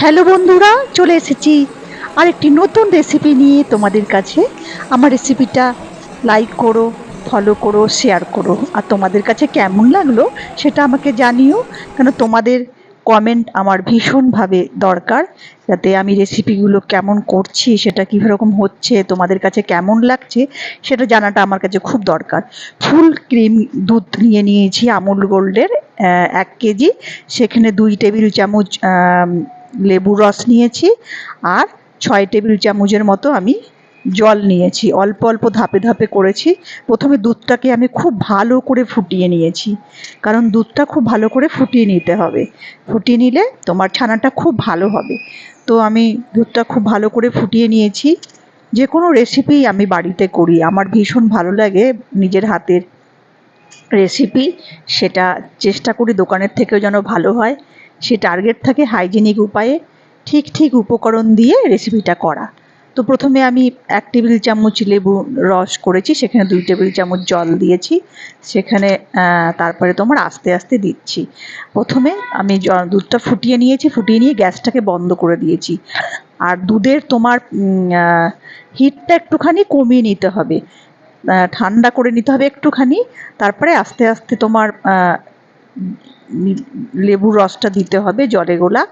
Hello বন্ধুরা, চলে এসেছি আরেকটি নতুন রেসিপি নিয়ে তোমাদের কাছে। আমার রেসিপিটা লাইক করো ফলো করো শেয়ার করো। আর তোমাদের কাছে কেমন লাগল সেটা আমাকে জানিও, কেন তোমাদের কমেন্ট আমার ভীষণভাবে দরকার, যাতে আমি রেসিপিগুলো কেমন করছি, সেটা কীরকম হচ্ছে, তোমাদের কাছে কেমন লাগছে, সেটা জানাটা আমার কাছে খুব দরকার। ফুল ক্রিম দুধ নিয়ে নিয়েছি, আমুল গোল্ডের এক কেজি, সেখানে দুই টেবিল চামচ লেবুর রস নিয়েছি আর ছয় টেবিল চামচের মতো আমি জল নিয়েছি। অল্প অল্প ধাপে ধাপে করেছি। প্রথমে দুধটাকে আমি খুব ভালো করে ফুটিয়ে নিয়েছি। কারণ দুধটা খুব ভালো করে ফুটিয়ে নিতে হবে। ফুটিয়ে নিলে তোমার ছানাটা খুব ভালো হবে। তো আমি দুধটা খুব ভালো করে ফুটিয়ে নিয়েছি। যে কোনো রেসিপি আমি বাড়িতে করি। আমার ভীষণ ভালো লাগে নিজের হাতের রেসিপি সেটা চেষ্টা করি দোকানের থেকেও যেন ভালো হয়। সে টার্গেট থাকে হাইজেনিক উপায়ে ঠিক ঠিক উপকরণ দিয়ে রেসিপিটা করা। তো প্রথমে আমি এক টেবিল চামচ লেবু রস করেছি, সেখানে দুই টেবিল চামচ জল দিয়েছি, সেখানে তারপরে তোমার আস্তে আস্তে দিচ্ছি। প্রথমে আমি দুধটা ফুটিয়ে নিয়েছি, ফুটিয়ে নিয়ে গ্যাসটাকে বন্ধ করে দিয়েছি। আর দুধের তোমার হিটটা একটুখানি কমিয়ে নিতে হবে। ঠান্ডা করে নিতে হবে একটুখানি, তারপরে আস্তে আস্তে তোমার লেবুর রসটা দিতে হবে, জলে গোলা।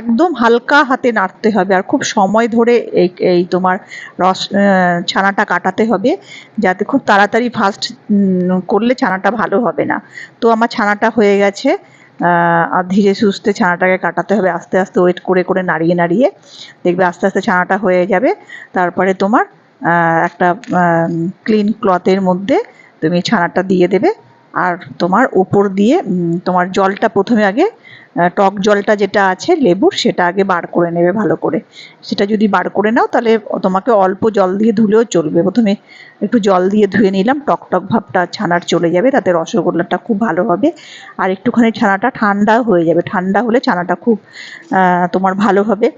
একদম হালকা হাতে নাড়তে হবে আর খুব সময় ধরে এই এই তোমার রস ছানাটা কাটাতে হবে যাতে খুব তাড়াতাড়ি ফাস্ট করলে ছানাটা ভালো হবে না। তো আমার ছানাটা হয়ে গেছে আর ধীরে সুস্থে ছানাটাকে কাটাতে হবে, আস্তে আস্তে ওয়েট করে করে নাড়িয়ে নাড়িয়ে। দেখবে আস্তে আস্তে ছানাটা হয়ে যাবে। তারপরে তোমার একটা ক্লিন ক্লথের মধ্যে তুমি ছানাটা দিয়ে দেবে। আর তোমার ওপর দিয়ে তোমার জলটা প্রথমে আগে টক জলটা যেটা আছে, লেবুর, সেটা আগে বার করে নেবে ভালো করে। সেটা যদি বার করে নাও, তাহলে তোমাকে অল্প জল দিয়ে ধুলেও চলবে। প্রথমে একটু জল দিয়ে ধুয়ে নিলাম, টক টক ভাবটা ছানার চলে যাবে, তাতে রসগোল্লাটা খুব ভালো হবে। আর একটুখানি ছানাটা ঠান্ডা হয়ে যাবে। ঠান্ডা হলে ছানাটা খুব তোমার ভালো হবে।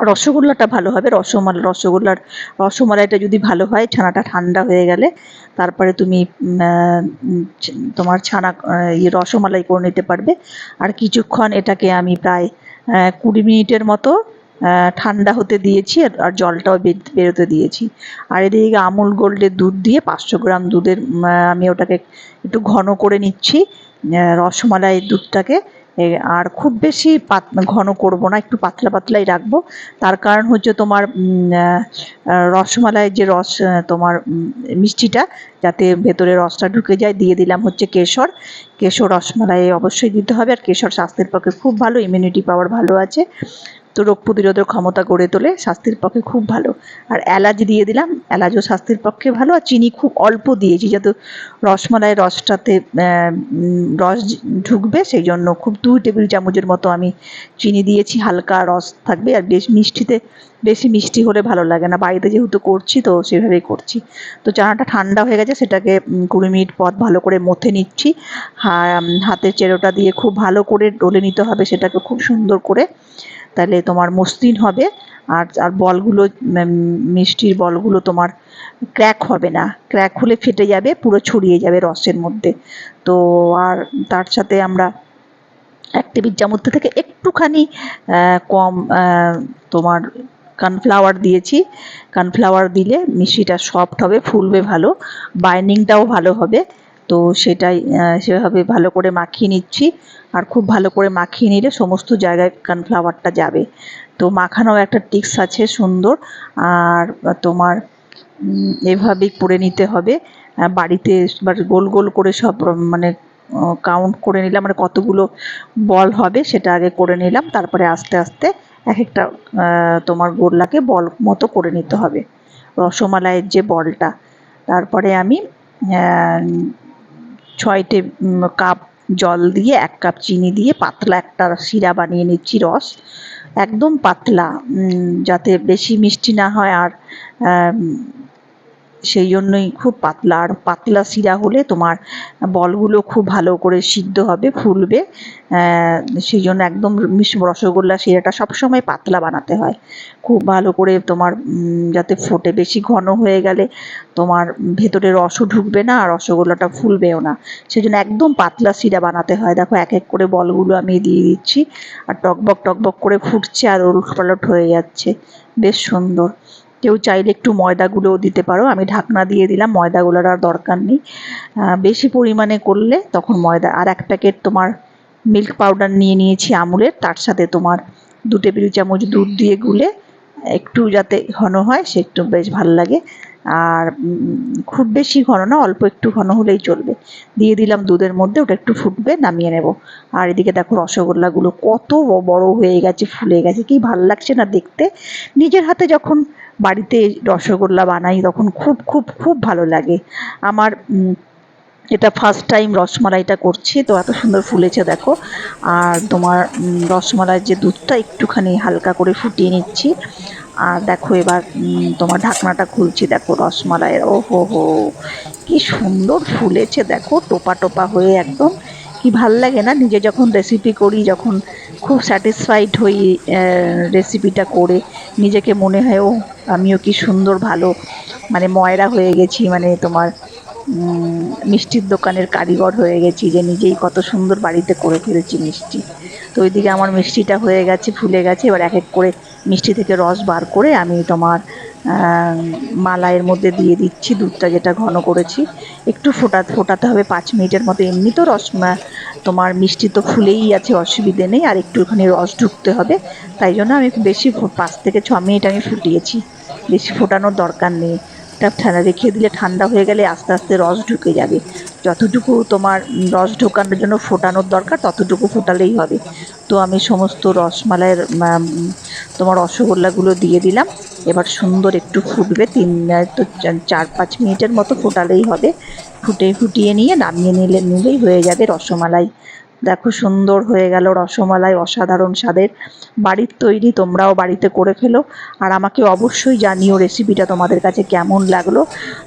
রসগোল্লাটা ভালো হবে, রসমাল, রসগোল্লার, রসমালাইটা যদি ভালো হয়, ছানাটা ঠান্ডা হয়ে গেলে, তারপরে তুমি তোমার ছানা ইয়ে রসমালাই করে নিতে পারবে। আর কিছুক্ষণ এটাকে আমি প্রায় কুড়ি মিনিটের মতো ঠান্ডা হতে দিয়েছি আর- জলটাও বেরোতে দিয়েছি। আর এদিকে আমুল গোল্ডের দুধ দিয়ে পাঁচশো গ্রাম দুধের আমি ওটাকে একটু ঘন করে নিচ্ছি রসমালাই দুধটাকে আর খুব বেশি পাত, ঘন করব না, একটু পাতলা পাতলাই রাখব। তার কারণ হচ্ছে তোমার রসমালাইয়ের যে রস তোমার মিষ্টিটা, যাতে ভেতরে রসটা ঢুকে যায়, দিয়ে দিলাম হচ্ছে কেশর। কেশর রসমালাই অবশ্যই দিতে হবে, আর কেশর স্বাস্থ্যের পক্ষে খুব ভালো ইমিউনিটি পাওয়ার ভালো আছে। তো রোগ প্রতিরোধের ক্ষমতা গড়ে তোলে স্বাস্থ্যের পক্ষে খুব ভালো। আর এলাচ দিয়ে দিলাম, এলাচও স্বাস্থ্যের পক্ষে ভালো আর চিনি খুব অল্প দিয়েছি যাতে রসমালাই রসটাতে রস ঢুকবে সেই জন্য খুব দুই টেবিল চামচের মতো আমি চিনি দিয়েছি, হালকা রস থাকবে আর বেশ মিষ্টিতে বেশি মিষ্টি হলে ভালো লাগে না। বাড়িতে যেহেতু করছি তো সেভাবেই করছি। তো চানাটা ঠান্ডা হয়ে গেছে, সেটাকে কুড়ি মিনিট পর ভালো করে মথে নিচ্ছি। হাতের চেরোটা দিয়ে খুব ভালো করে ডলে নিতে হবে, সেটাকে খুব সুন্দর করে। তাহলে তোমার মসৃণ হবে আর আর বলগুলো মিষ্টির বলগুলো তোমার ক্র্যাক হবে না। ক্র্যাক হলে ফেটে যাবে, পুরো ছড়িয়ে যাবে রসের মধ্যে। তো আর তার সাথে আমরা এক টেবিল চামচ থেকে একটুখানি কম তোমার কর্নফ্লাওয়ার দিয়েছি। কানফ্লাওয়ার দিলে মিষ্টিটা সফট হবে, ফুলবে ভালো বাইন্ডিংটাও ভালো হবে। তো সেটাই সেভাবে ভালো করে মাখিয়ে নিচ্ছি। আর খুব ভালো করে মাখিয়ে নিলে সমস্ত জায়গায় কানফ্লাওয়ারটা যাবে। তো মাখানো একটা টিক্স আছে সুন্দর। আর তোমার এভাবেই করে নিতে হবে। বাড়িতে গোল গোল করে সব মানে কাউন্ট করে নিলাম। মানে কতগুলো বল হবে সেটা আগে করে নিলাম। তারপরে আস্তে আস্তে এক একটা তোমার গোল্লাকে বল মতো করে নিতে হবে। রসমালাইয়ের যে বলটা, তারপরে আমি ছয়টে কাপ জল দিয়ে, এক কাপ চিনি দিয়ে পাতলা একটা শিরা বানিয়ে নিচ্ছি রস। একদম পাতলা যাতে বেশি মিষ্টি না হয় আর সেই জন্যই খুব পাতলা, আর পাতলা শিরা হলে তোমার বলগুলো খুব ভালো করে সিদ্ধ হবে, ফুলবে। সেই জন্য একদম মিশ রসগোল্লা শিরাটা সবসময় পাতলা বানাতে হয়। খুব ভালো করে তোমার যাতে ফোটে বেশি ঘন হয়ে গেলে তোমার ভেতরে রসও ঢুকবে না, আর রসগোল্লাটা ফুলবেও না। সেই জন্য একদম পাতলা শিরা বানাতে হয়। দেখো, এক এক করে বলগুলো আমি দিয়ে দিচ্ছি, আর টকবক টকবক করে ফুটছে, আর ওলট পালট হয়ে যাচ্ছে। বেশ সুন্দর। কেউ চাইলে একটু ময়দাগুলোও দিতে পারো। আমি ঢাকনা দিয়ে দিলাম, ময়দাগুলোর আর দরকার নেই। বেশি পরিমাণে করলে তখন ময়দা, আর এক প্যাকেট তোমার মিল্ক পাউডার নিয়ে নিয়েছি আমুলের, তার সাথে তোমার দু টেবিল চামচ দুধ দিয়ে গুলে একটু যাতে ঘন হয়, সে একটু বেশ ভালো লাগে। আর খুব বেশি ঘন না, অল্প একটু ঘন হলেই চলবে। দিয়ে দিলাম দুধের মধ্যে, ওটা একটু ফুটবে, নামিয়ে নেব। আর এদিকে দেখো রসগোল্লাগুলো কত বড় হয়ে গেছে, ফুলে গেছে, কি ভালো লাগছে না দেখতে। নিজের হাতে যখন বাড়িতে রসগোল্লা বানাই তখন খুব খুব খুব ভালো লাগে। আমার এটা ফার্স্ট টাইম রসমালাইটা করছি, তো এত সুন্দর ফুলেছে দেখো। আর তোমার রসমালাইয়ের যে দুধটা একটুখানি হালকা করে ফুটিয়ে নিচ্ছি। আর দেখো এবার তোমার ঢাকনাটা খুলছি দেখো রসমালাইয়ের। ও হো হো কি সুন্দর ফুলেছে দেখো, টোপা টোপা হয়ে একদম কি ভালো লাগে না? নিজে যখন রেসিপি করি, যখন খুব স্যাটিসফাইড হই রেসিপিটা করে, নিজেকে মনে হয় ও আমিও কি সুন্দর, ভালো। মানে ময়রা হয়ে গেছি মানে তোমার মিষ্টির দোকানের কারিগর হয়ে গেছি, যে নিজেই কত সুন্দর বাড়িতে করে ফেলেছি মিষ্টি। তো ওইদিকে আমার মিষ্টিটা হয়ে গেছে, ফুলে গেছে, এবার এক এক করে মিষ্টি থেকে রস বার করে আমি তোমার মালাইয়ের মধ্যে দিয়ে দিচ্ছি দুধটা যেটা ঘন করেছি। একটু ফোটা, ফোটাতে হবে পাঁচ মিনিটের মতো। এমনি তো রস তোমার মিষ্টি তো ফুলেই আছে, অসুবিধে নেই। আর একটুখানি রস ঢুকতে হবে। তাই জন্য আমি বেশি পাঁচ থেকে ছ মিনিট আমি ফুটিয়েছি। বেশি ফোটানোর দরকার নেই। ঠান্ডা রেখে দিলে ঠান্ডা হয়ে গেলে আস্তে আস্তে রস ঢুকে যাবে। যতটুকু তোমার রস ঢোকানোর জন্য ফোটানোর দরকার, ততটুকু ফোটালেই হবে। তো আমি সমস্ত রসমালাইয়ের তোমার রসগোল্লাগুলো দিয়ে দিলাম। এবার সুন্দর একটু ফুটবে, তিন তো চার, পাঁচ মিনিটের মতো ফোটালেই হবে। ফুটে, ফুটিয়ে নিয়ে নামিয়ে নিলে, নিলেই হয়ে যাবে রসমালাই। দেখো সুন্দর হয়ে গেল রসমালাই, অসাধারণ স্বাদের। বাড়ির তৈরি তোমরাও বাড়িতে করে ফেলো। আর আমাকে অবশ্যই জানিও রেসিপিটা তোমাদের কাছে কেমন লাগল।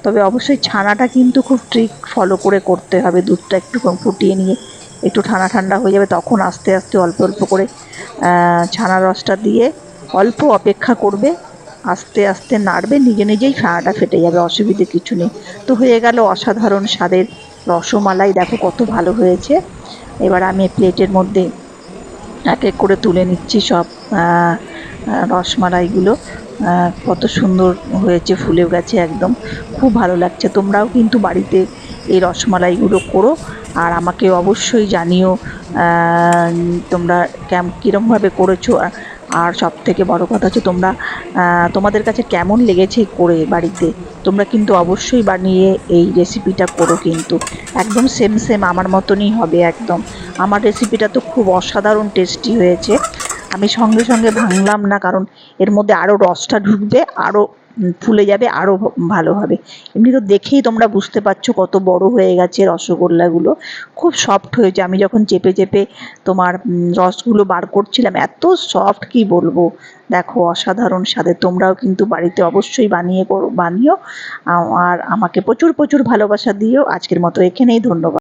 তবে অবশ্যই ছানাটা কিন্তু খুব ট্রিক ফলো করে করতে হবে। দুধটা একটু ফুটিয়ে নিয়ে একটু ঠান্ডা ঠান্ডা হয়ে যাবে, তখন আস্তে আস্তে অল্প অল্প করে ছানার রসটা দিয়ে অল্প অপেক্ষা করবে। আস্তে আস্তে নাড়বে, নিজে নিজেই ছানাটা ফেটে যাবে, অসুবিধে কিছু নেই। তো হয়ে গেল অসাধারণ স্বাদের রসমালাই, দেখো কত ভালো হয়েছে। এবার আমি প্লেটের মধ্যে এক এক করে তুলে নিচ্ছি সব রসমালাইগুলো। কত সুন্দর হয়েছে, ফুলেও গেছে একদম। খুব ভালো লাগছে, তোমরাও কিন্তু বাড়িতে এই রসমালাইগুলো করো। আর আমাকে অবশ্যই জানিও তোমরা ক্যাম কীরমভাবে করেছ। আর সব থেকে বড় কথা হচ্ছে তোমরা তোমাদের কাছে কেমন লেগেছে করে বাড়িতে? তোমরা কিন্তু অবশ্যই বানিয়ে এই রেসিপিটা করো কিন্তু। একদম সেম সেম আমার মতনই হবে একদম। আমার রেসিপিটা তো খুব অসাধারণ টেস্টি হয়েছে। আমি সঙ্গে সঙ্গে ভাঙলাম না, কারণ এর মধ্যে আরও রসটা ঢুকবে আরও ফুলে যাবে আরও ভালো হবে। এমনি তো দেখেই তোমরা বুঝতে পারছ কত বড় হয়ে গেছে রসগোল্লাগুলো। খুব সফট হয়েছে। আমি যখন চেপে চেপে তোমার রসগুলো বার করছিলাম, এত সফট কি বলব? দেখো, অসাধারণ স্বাদে তোমরাও কিন্তু বাড়িতে অবশ্যই বানিয়ে করো, বানিও। আর আমাকে প্রচুর প্রচুর ভালোবাসা দিও। আজকের মতো এখানেই, ধন্যবাদ।